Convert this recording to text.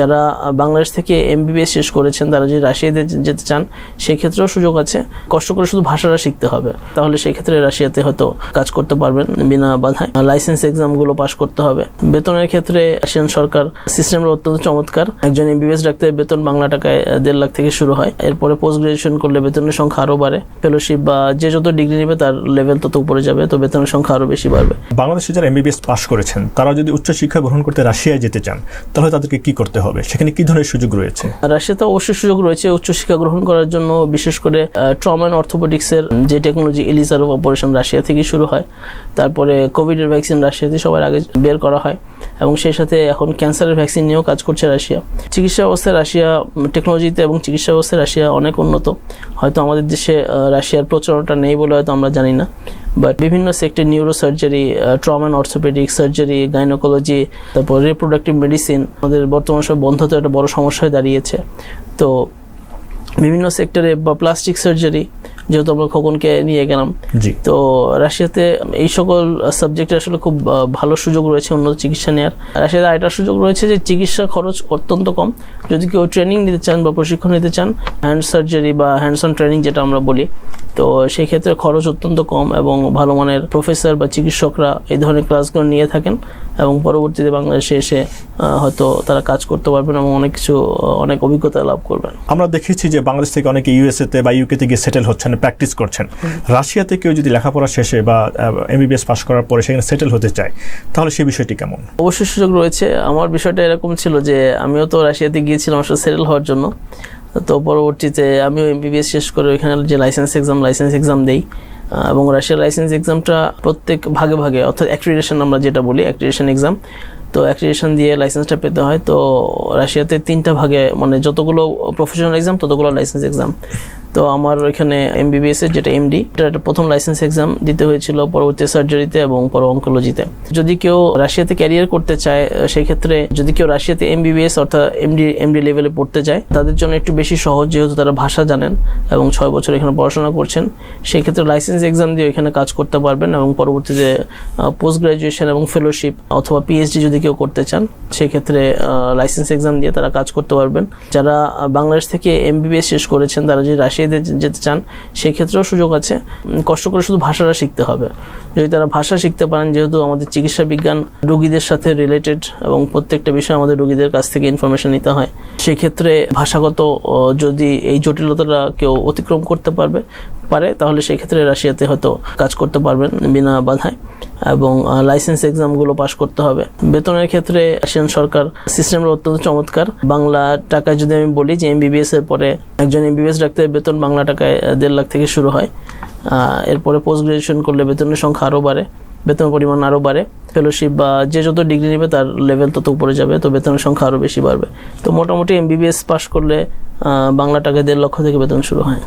যারা বাংলাদেশ থেকে এমবিবিএস শেষ করেছেন, তারা যদি রাশিয়াতে যেতে চান, সেক্ষেত্রেও সুযোগ আছে। কষ্ট করে শুধু ভাষাটা শিখতে হবে। তাহলে সেই ক্ষেত্রে রাশিয়াতে হয়তো কাজ করতে পারবেন বিনা বাধায়। লাইসেন্স এক্সামগুলো পাশ করতে হবে। বেতনের ক্ষেত্রে রাশিয়ান সরকার সিস্টেমটা অত্যন্ত চমৎকার। একজন এমবিবিএস ডাক্তারের বেতন বাংলা টাকায় দেড় লাখ থেকে শুরু হয়। এরপরে পোস্ট গ্রাজুয়েশন করলে বেতনের সংখ্যা আরও বাড়ে। ফেলোশিপ বা যে যত ডিগ্রি নেবে, তার লেভেল তত উপরে যাবে। তো বেতনের সংখ্যা আরও বেশি বাড়বে। বাংলাদেশে যারা এমবিবিএস পাশ করেছেন, তারা যদি উচ্চশিক্ষা গ্রহণ করতে রাশিয়ায় যেতে চান, তাহলে তাদেরকে কি করতে হবে? সেখানে কি ধরনের সুযোগ রয়েছে? রাশিয়াতে অবশ্যই সুযোগ রয়েছে উচ্চশিক্ষা গ্রহণ করার জন্য, বিশেষ করে ট্রম অ্যান্ড অর্থোপেডিক্সের যে টেকনোলজি এলিজার অপারেশন রাশিয়া থেকে শুরু হয়। তারপরে কোভিডের ভ্যাকসিন রাশিয়াতে সবার আগে বের করা হয়। এবং সেই সাথে এখন ক্যান্সারের ভ্যাকসিন নিয়েও কাজ করছে রাশিয়া। চিকিৎসা ব্যবস্থায় রাশিয়া টেকনোলজিতে এবং চিকিৎসা ব্যবস্থায় রাশিয়া অনেক উন্নত। হয়তো আমাদের দেশে রাশিয়ার প্রচলনটা নেই বলে হয়তো আমরা জানি না। বাট বিভিন্ন sector neuro surgery trauma and orthopaedic surgery gynaecology তারপর রিপ্রোডাক্টিভ মেডিসিন আমাদের বর্তমান সময় বন্ধ তো একটা বড় সমস্যা দাঁড়িয়েছে। তো বিভিন্ন সেক্টরে বা প্লাস্টিক সার্জারি যেহেতু আমরা খোকনকে নিয়ে গেলাম জি। তো রাশিয়াতে এই সকল সাবজেক্টে আসলে খুব ভালো সুযোগ রয়েছে উন্নত চিকিৎসা নেওয়ার রাশিয়াতে আরেকটা সুযোগ রয়েছে যে চিকিৎসা খরচ অত্যন্ত কম। যদি কেউ ট্রেনিং নিতে চান বা প্রশিক্ষণ নিতে চান হ্যান্ড সার্জারি বা হ্যান্ডস অন ট্রেনিং যেটা আমরা বলি তো সেই ক্ষেত্রে খরচ অত্যন্ত কম এবং ভালো মানের প্রফেসর বা চিকিৎসকরা এই ধরনের ক্লাসগুলো নিয়ে থাকেন এবং পরবর্তীতে বাংলাদেশে এসে হয়তো তারা কাজ করতে পারবেন এবং অনেক কিছু অনেক অভিজ্ঞতা লাভ করবেন। আমরা দেখেছি যে বাংলাদেশ থেকে অনেকে ইউএসএ তে বা ইউকেতে গিয়ে সেটেল হচ্ছেন প্র্যাকটিস করছেন। রাশিয়াতে কেউ যদি লেখাপড়া শেষে বা এমবিবিএস পাশ করার পরে সেখানে সেটেল হতে চায়, তাহলে সেই বিষয়টি কেমন? অবশ্যই সুযোগ রয়েছে। আমার বিষয়টা এরকম ছিল যে, আমিও তো রাশিয়াতে গিয়েছিলাম আসলে সেটেল হওয়ার জন্য। তো পরবর্তীতে আমিও এমবিবিএস শেষ করে ওইখানে যে লাইসেন্স এক্সাম লাইসেন্স এক্সাম দেই। এবং রাশিয়ার লাইসেন্স এক্সামটা প্রত্যেক ভাগে ভাগে, অর্থাৎ অ্যাক্রিডেশন আমরা যেটা বলি অ্যাক্রিডেশন এক্সাম তো অ্যাক্রিডেশন দিয়ে লাইসেন্সটা পেতে হয়। তো রাশিয়াতে তিনটা ভাগে মানে যতগুলো প্রফেশনাল এক্সাম ততগুলো লাইসেন্স এক্সাম তো আমার ওইখানে এমবিবিএস এর যেটা এমডি এটা একটা প্রথম লাইসেন্স এক্সাম দিতে হয়েছিল পরবর্তী সার্জারিতে এবং পর অঙ্কোলজিতে যদি কেউ রাশিয়াতে ক্যারিয়ার করতে চায় আহ, সেই ক্ষেত্রে যদি কেউ রাশিয়াতে এমবিবিএস অর্থাৎ এমডি এমডি লেভেলে পড়তে চায় তাদের জন্য একটু বেশি সহজ যেহেতু তারা ভাষা জানেন এবং ছয় বছর এখানে পড়াশোনা করছেন সেই ক্ষেত্রে লাইসেন্স এক্সাম দিয়ে এখানে কাজ করতে পারবেন এবং পরবর্তীতে পোস্ট গ্রাজুয়েশন এবং ফেলোশিপ অথবা পিএইচডি যদি কেউ করতে চান সেই ক্ষেত্রে লাইসেন্স এক্সাম দিয়ে তারা কাজ করতে পারবেন। যারা বাংলাদেশ থেকে এমবিবিএস শেষ করেছেন তারা যদি রাশিয়াতে যে- যেতে চান সেই ক্ষেত্রেও সুযোগ আছে। কষ্ট করে শুধু ভাষাটা শিখতে হবে। যদি তারা ভাষা শিখতে পারেন, যেহেতু আমাদের চিকিৎসা বিজ্ঞান রোগীদের সাথে রিলেটেড এবং প্রত্যেকটা বিষয়ে আমাদের রোগীদের কাছ থেকে ইনফরমেশন নিতে হয়, সেক্ষেত্রে ভাষাগত যদি এই জটিলতাটা কেউ অতিক্রম করতে পারবে, পারে, তাহলে সেই ক্ষেত্রে রাশিয়াতে হয়তো কাজ করতে পারবেন বিনা বাধায়। এবং লাইসেন্স এক্সামগুলো পাশ করতে হবে। বেতনের ক্ষেত্রে রাশিয়ান সরকার। সিস্টেমটা অত্যন্ত চমৎকার। বাংলা টাকায় যদি আমি বলি যে এমবিবিএস এর পরে একজন এমবিবিএস ডাক্তারের বেতন বাংলা টাকায় দেড় লাখ থেকে শুরু হয়। এরপরে পোস্ট গ্রাজুয়েশন করলে বেতনের সংখ্যা আরও বাড়ে বেতনের পরিমাণ আরও বাড়ে। ফেলোশিপ বা যে যত ডিগ্রি নেবে তার লেভেল তত উপরে যাবে, তো বেতনের সংখ্যা আরও বেশি বাড়বে। তো মোটামুটি এমবিবিএস পাশ করলে বাংলা টাকায় দেড় লক্ষ থেকে বেতন শুরু হয়।